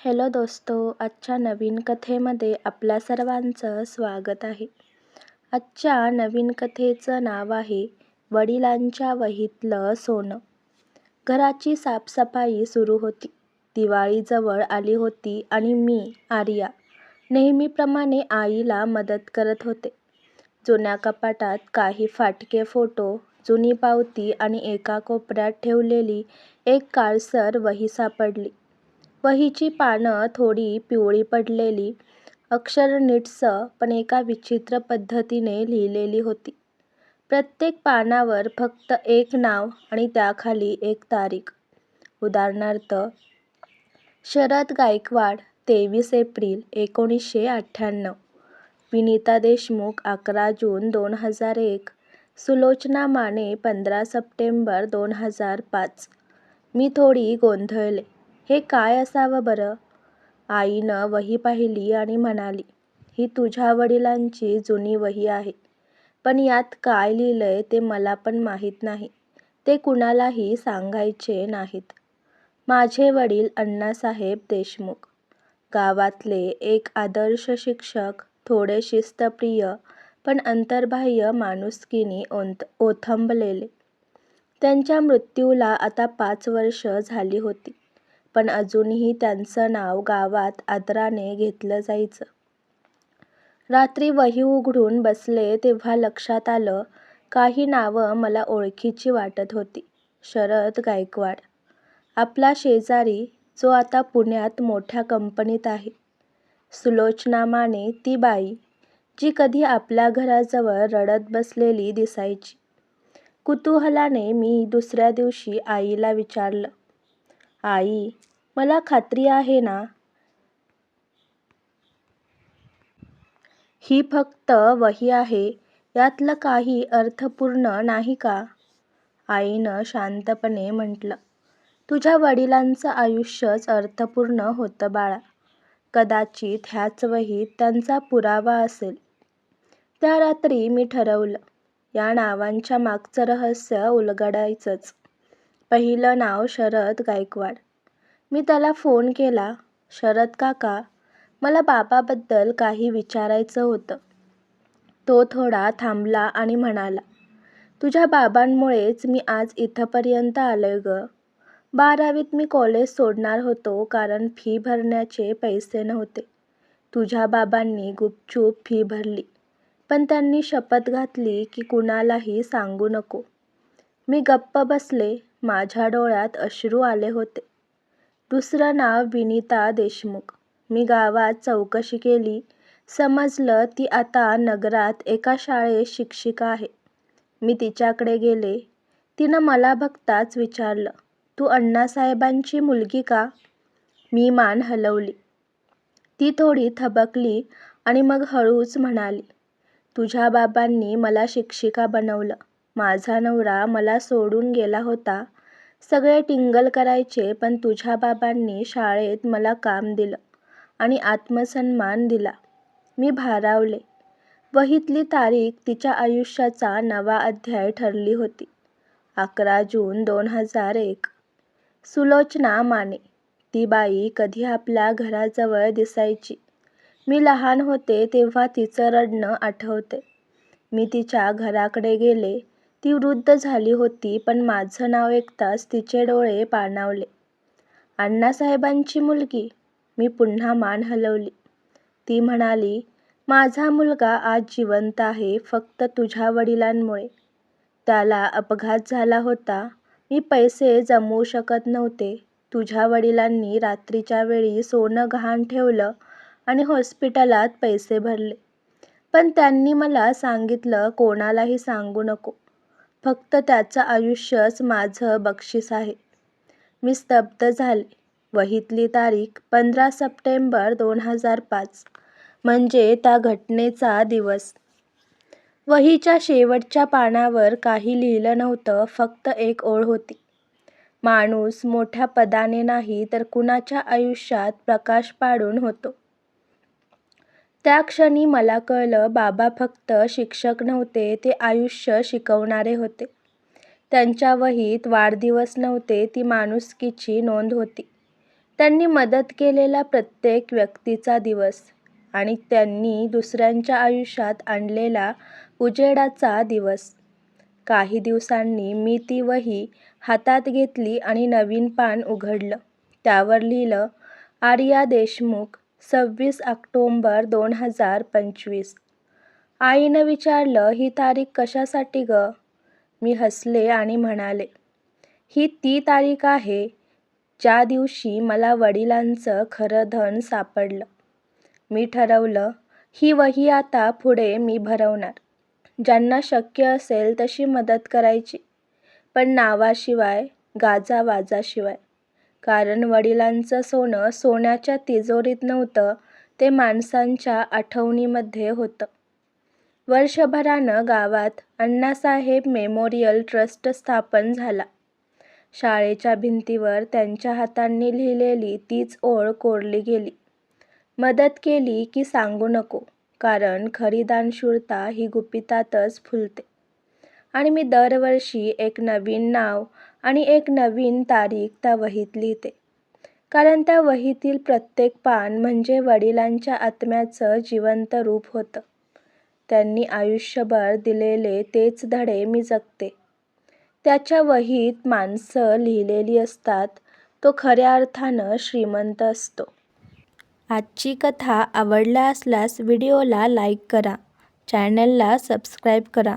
Hello दोस्तो आजच्या नवीन कथेमध्ये आपल्या सर्वांचं स्वागत आहे. आजच्या नवीन कथेचं नाव आहे वडिलांच्या वहीतलं सोनं. घराची साफसफाई सुरू होती. दिवाळीजवळ आली होती आणि मी आर्या नेहमीप्रमाणे आईला मदत करत होते. जुन्या कपाटात काही फाटके फोटो जुनी पावती आणि एका कोपऱ्यात ठेवलेली एक काळसर वही सापडली. वहीची पानं थोडी पिवळी पडलेली अक्षरं नीटस पण एका विचित्र पद्धतीने लिहिलेली होती. प्रत्येक पानावर फक्त एक नाव आणि त्याखाली एक तारीख. उदाहरणार्थ शरद गायकवाड तेवीस एप्रिल एकोणीसशे अठ्ठ्याण्णव विनिता देशमुख अकरा जून दोन हजार एक सुलोचना माने पंधरा सप्टेंबर दोन हजार पाच. मी थोडी गोंधळले. हे काय असावं बरं? आईनं वही पाहिली आणि म्हणाली ही तुझ्या वडिलांची जुनी वही आहे. पण यात काय लिहिलंय ते मला पण माहीत नाही. ते कुणालाही सांगायचे नाहीत. माझे वडील अण्णासाहेब देशमुख. गावातले एक आदर्श शिक्षक थोडे शिस्तप्रिय पण अंतर्बाह्य माणुसकीनी ओंत ओथंबलेले. त्यांच्या मृत्यूला आता पाच वर्ष झाली होती. पण अजूनही त्यांचं नाव गावात आदराने घेतलं जायचं. रात्री वही उघडून बसले तेव्हा लक्षात आलं काही नावं मला ओळखीची वाटत होती. शरद गायकवाड. आपला शेजारी जो आता पुण्यात मोठ्या कंपनीत आहे. सुलोचना माने ती बाई जी कधी आपल्या घराजवळ रडत बसलेली दिसायची. कुतूहलाने मी दुसऱ्या दिवशी आईला विचारलं आई मला खात्री आहे ना. ही फक्त वही आहे. यातलं काही अर्थपूर्ण नाही का? आईनं शांतपणे म्हटलं. तुझ्या वडिलांचं आयुष्यच अर्थपूर्ण होतं बाळा. कदाचित ह्याच वहीत त्यांचा पुरावा असेल. त्या रात्री मी ठरवलं या नावांच्या मागचं रहस्य उलगडायचंच. पहिलं नाव शरद गायकवाड. मी त्याला फोन केला शरद काका मला बाबाबद्दल काही विचारायचं होतं. तो थोडा थांबला आणि म्हणाला तुझ्या बाबांमुळेच मी आज इथंपर्यंत आलोय ग. बारावीत मी कॉलेज सोडणार होतो कारण फी भरण्याचे पैसे नव्हते. तुझ्या बाबांनी गुपचूप फी भरली पण त्यांनी शपथ घातली की कुणालाही सांगू नको. मी गप्प बसले माझ्या डोळ्यात अश्रू आले होते. दुसरं नाव विनिता देशमुख. मी गावात चौकशी केली. समजलं ती आता नगरात एका शाळेत शिक्षिका आहे. मी तिच्याकडे गेले. तिनं मला बघताच विचारलं तू अण्णासाहेबांची मुलगी का? मी मान हलवली. ती थोडी थबकली आणि मग हळूच म्हणाली तुझ्या बाबांनी मला शिक्षिका बनवलं. माझा नवरा मला सोडून गेला होता. सगळे टिंगल करायचे पण तुझ्या बाबांनी शाळेत मला काम दिलं आणि आत्मसन्मान दिला. मी भारावले. वहीतली तारीख तिच्या आयुष्याचा नवा अध्याय ठरली होती. अकरा जून दोन हजार एक. सुलोचना माने. ती बाई कधी आपल्या घराजवळ दिसायची. मी लहान होते तेव्हा तिचं रडणं आठवते. मी तिच्या घराकडे गेले ती वृद्ध झाली होती पण माझं नाव ऐकताच तिचे डोळे पाणावले. अण्णासाहेबांची मुलगी. मी पुन्हा मान हलवली. ती म्हणाली माझा मुलगा आज जिवंत आहे फक्त तुझ्या वडिलांमुळे. त्याला अपघात झाला होता. मी पैसे जमवू शकत नव्हते. तुझ्या वडिलांनी रात्रीच्या वेळी सोनं गहाण ठेवलं आणि हॉस्पिटलात पैसे भरले. पण त्यांनी मला सांगितलं कोणालाही सांगू नको. फक्त त्याचं आयुष्यच माझं बक्षीस आहे. मी स्तब्ध झाले. वहीतली तारीख पंधरा सप्टेंबर दोन हजार पाच. म्हणजे त्या घटनेचा दिवस. वहीच्या शेवटच्या पानावर काही लिहिलं नव्हतं फक्त एक ओळ होती. माणूस मोठ्या पदाने नाही तर कुणाच्या आयुष्यात प्रकाश पाडून होतो. त्या क्षणी मला कळलं बाबा फक्त शिक्षक नव्हते ते आयुष्य शिकवणारे होते त्यांच्या वहीत वाढदिवस नव्हते ती माणुसकीची नोंद होती त्यांनी मदत केलेला प्रत्येक व्यक्तीचा दिवस आणि त्यांनी दुसऱ्यांच्या आयुष्यात आणलेला उजेडाचा दिवस. काही दिवसांनी मी ती वही हातात घेतली आणि नवीन पान उघडलं. त्यावर लिहिलं आर्या देशमुख, सव्वीस आक्टोंबर दोन हजार पंचवीस. आईनं विचारलं ही तारीख कशासाठी गं? मी हसले आणि म्हणाले, ही ती तारीख आहे, ज्या दिवशी मला वडिलांचं खरं धन सापडलं. मी ठरवलं, ही वही आता पुढे मी भरवणार. ज्यांना शक्य असेल तशी मदत करायची. पण नावाशिवाय, गाजावाजाशिवाय. कारण वडिलांचं सोनं सोन्याच्या तिजोरीत नव्हतं, ते माणसांच्या आठवणीमध्ये होतं. वर्षभरानं गावात अण्णासाहेब मेमोरियल ट्रस्ट स्थापन झाला. शाळेच्या भिंतीवर त्यांच्या हातांनी लिहिलेली तीच ओळ कोरली गेली. मदत केली की सांगू नको, कारण खरी दानशूरता ही गुपितातच फुलते. आणि मी दरवर्षी एक नवीन नाव आणि एक नवीन तारीख त्या वहीत लिहिते. कारण त्या वहीतील प्रत्येक पान म्हणजे वडिलांच्या आत्म्याचं जिवंत रूप होतं. त्यांनी आयुष्यभर दिलेले तेच धडे मी जगते. त्याच्या वहीत माणसं लिहिलेली असतात, तो खऱ्या अर्थानं श्रीमंत असतो. आजची कथा आवडला असल्यास व्हिडिओला लाईक करा, चॅनलला सबस्क्राईब करा